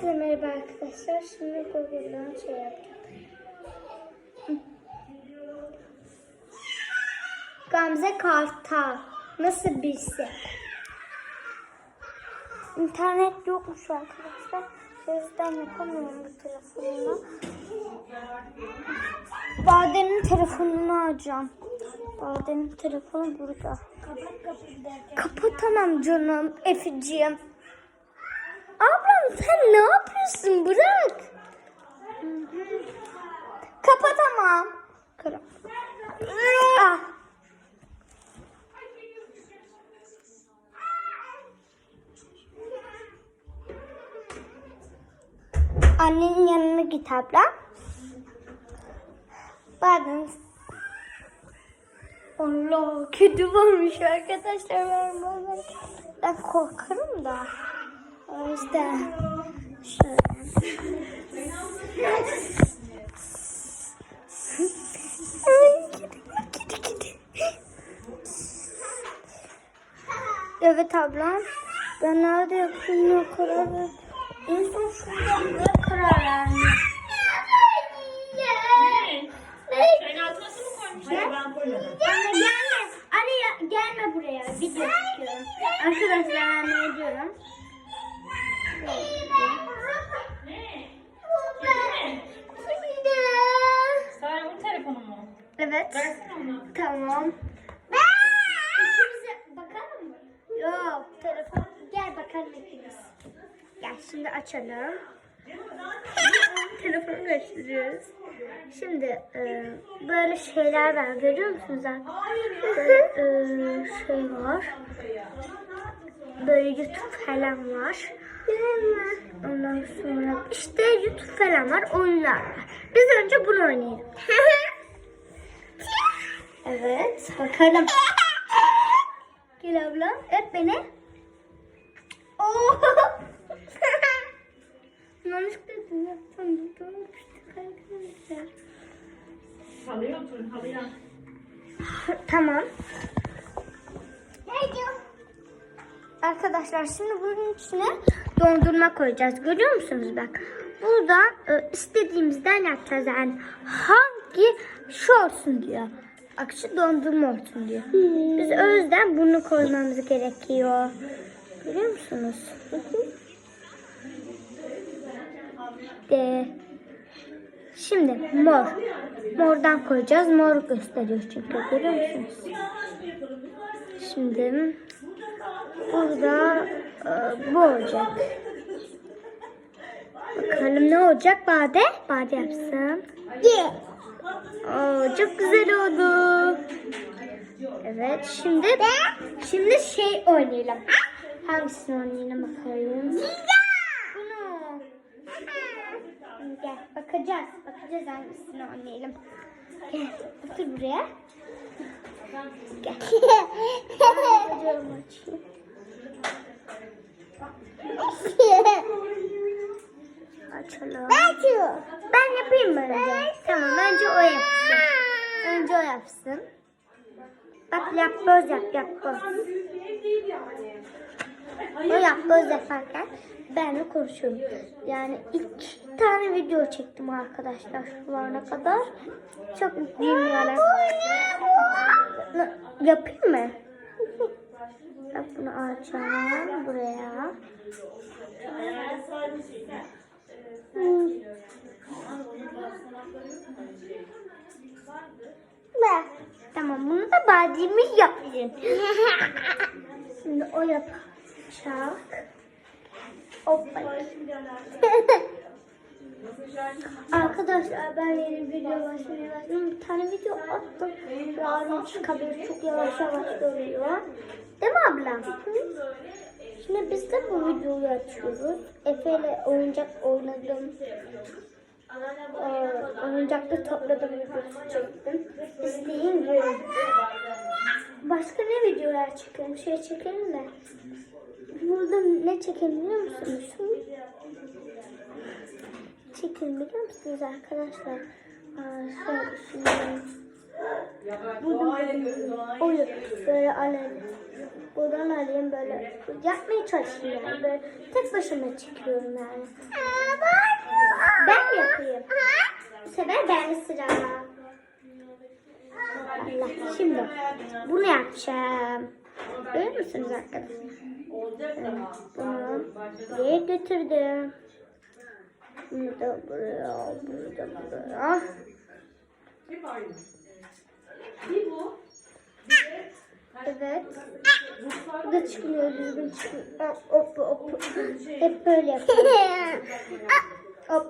Herkese merhaba arkadaşlar. Şimdi Google'dan şey yapacağım. Gamze Kartal. Nasıl birisi? İnternet yokmuş arkadaşlar. O yüzden yapamıyorum bu telefonla. Bade'nin telefonunu alacağım. Bade'nin telefonu burada. Kapatamam canım Efeciğim. Ablam sen ne yapıyorsun? Bırak. Kapatamam. Kırım. Ah. Annenin yanına git abla. Bakın. Allah kedi varmış arkadaşlar. Ben, korkarım da. O yüzden. Evet ablam. Ben nerede yapayım o karar. En son şurada karar verdim. Sen altına su mu koymuşsun? Ben koymadım. Anne gelme. Anne ya- gelme buraya. Video çekiyorum. Arkadaşlar anne diyorum. Sare bu telefonu mu? Evet. Versene. Tamam. İkimize bakalım mı? Yok. Telefon. Gel bakalım ikimiz. Gel şimdi açalım. Telefonu gösteriyoruz. Şimdi e, böyle şeyler var. Görüyor musunuz? Böyle e, şey var. Böyle YouTube falan var. Ondan sonra işte YouTube falan var. Oyunlar var. Biz önce bunu oynayalım. evet. Bakalım. Gel abla. Öp beni. Oo. Yanlışlıkla yaptım. Arkadaşlar. Halıya oturun halıya. Tamam. Arkadaşlar şimdi bunun içine dondurma koyacağız. Görüyor musunuz bak. Buradan e, istediğimizden yapacağız. Yani hangi şu olsun diyor. Şu dondurma olsun diyor. Biz o yüzden bunu koymamız gerekiyor. Görüyor musunuz? De. Şimdi mor. Mordan koyacağız. Mor gösteriyor çünkü. Görüyor musunuz? Şimdi burada e, bu olacak. Bakalım ne olacak Bade? Bade yapsın. Oo, çok güzel oldu. Evet şimdi şimdi şey oynayalım. Hangisini oynayalım bakalım. Bunu. Gel bakacağız. Bakacağız hangisini oynayalım. Gel otur buraya. Gel. Bacağımı açayım. Açalım. Ben yapayım mı önce? Tamam önce o yapsın. Önce o yapsın. Bak yapboz yap yapboz. O yapboz yaparken ben de konuşuyorum. Yani iki tane video çektim arkadaşlar şu ana kadar. Çok mutluyum yani. Yapayım mı? Bak bunu açacağım buraya. Hmm. Bak. Tamam bunu da badimiz yapayım. Şimdi o yapacak. Hoppa. Arkadaşlar ben yeni video başlamaya başladım. Bir tane video attım. Yarın çıkabilir. Çok yavaş yavaş dönüyor. Değil mi abla? Şimdi biz de bu videoyu açıyoruz. Efe ile oyuncak oynadım. Ee, oyuncakta topladım videosu çektim. İsteyin görün. Başka ne videolar çekelim? Şey çekelim mi? Burada ne çekelim biliyor musunuz? Çekelim biliyor musunuz arkadaşlar? Aa, şöyle, şimdi Buradan oyun böyle alayım. Buradan alayım böyle yapmaya çalışıyorum yani böyle tek başıma çekiyorum yani. Bende sıra. Allah. Şimdi bunu yapacağım. Görüyor musunuz arkadaşlar? Bunu buraya götürdüm. Bunu da buraya, bunu da buraya. Evet. Bu da çıkmıyor, düzgün çıkmıyor. Hop, hop. Hep böyle yapıyorum. Hop.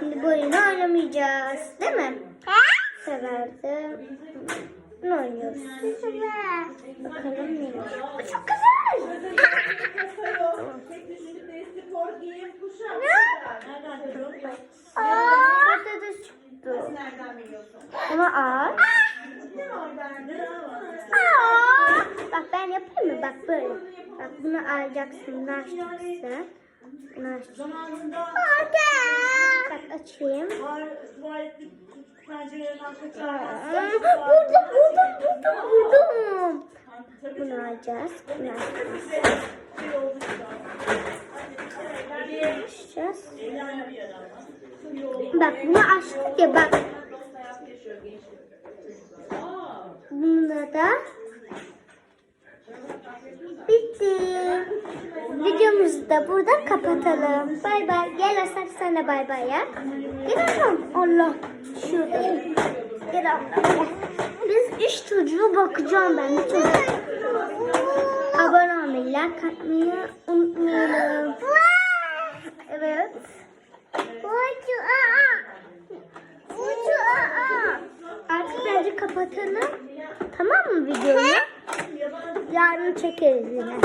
Şimdi bu oyunu oynamayacağız. Değil mi? Severdim. Ne oynuyoruz? Bakalım neymiş. Bu çok güzel. Aa, patates çıktı. Bunu al. Aa, bak ben yapayım mı? Bak böyle. Bak bunu alacaksın. Bunu açacaksın. Bunu açacaksın. Bak açayım. Aa, Buldum, buldum, buldum, buldum. Bunu alacağız. Bunu alacağız. Açacağız. Bak bunu açtık ya bak. Bunda da bitti. Videomuzu da burada kapatalım. Bay bay. Gel Asaf de bay bay ya. Gel oğlum. Allah. Şurada. Gel abla. Biz üç çocuğu bakacağım ben. Üç çocuk. Abone olmayı, like atmayı unutmayalım. Evet. Artık bence kapatalım. Tamam mı videoyu? Yarın çekeriz yine.